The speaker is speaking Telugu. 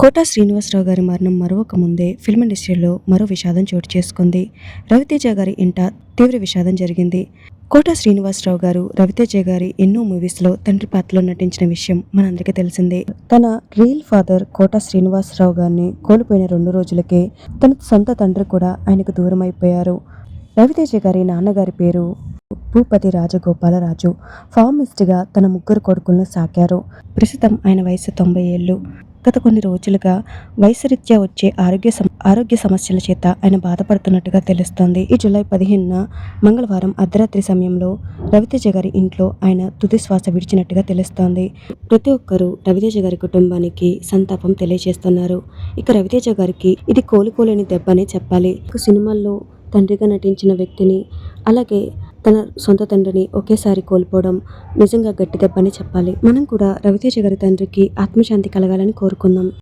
కోటా శ్రీనివాసరావు గారి మరణం మరొక ముందే ఫిల్మ్ ఇండస్ట్రీలో మరో విషాదం చోటు చేసుకుంది. రవితేజ గారి ఇంట తీవ్ర విషాదం జరిగింది. కోటా శ్రీనివాసరావు గారు రవితేజ గారి ఎన్నో మూవీస్లో తండ్రి పాత్రలో నటించిన విషయం మనందరికీ తెలిసిందే. తన రియల్ ఫాదర్ కోటా శ్రీనివాసరావు గారిని కోల్పోయిన రెండు రోజులకే తన సొంత తండ్రి కూడా ఆయనకు దూరం అయిపోయారు. రవితేజ గారి నాన్నగారి పేరు భూపతి రాజగోపాలరాజు. ఫార్మిస్ట్గా తన ముగ్గురు కొడుకులను సాకారు. ప్రస్తుతం ఆయన వయసు తొంభై ఏళ్ళు. గత కొన్ని రోజులుగా వయసురీత్యా వచ్చే ఆరోగ్య ఆరోగ్య సమస్యల చేత ఆయన బాధపడుతున్నట్టుగా తెలుస్తోంది. ఈ జూలై పదిహేనున మంగళవారం అర్ధరాత్రి సమయంలో రవితేజ గారి ఇంట్లో ఆయన తుది శ్వాస విడిచినట్టుగా తెలుస్తోంది. ప్రతి ఒక్కరూ రవితేజ గారి కుటుంబానికి సంతాపం తెలియజేస్తున్నారు. ఇక రవితేజ గారికి ఇది కోలుకోలేని దెబ్బనే చెప్పాలి. సినిమాల్లో తండ్రిగా నటించిన వ్యక్తిని అలాగే తన సొంత తండ్రిని ఒకేసారి కోల్పోవడం నిజంగా గట్టి దెబ్బని చెప్పాలి. మనం కూడా రవితేజ గారి తండ్రికి ఆత్మశాంతి కలగాలని కోరుకుందాం.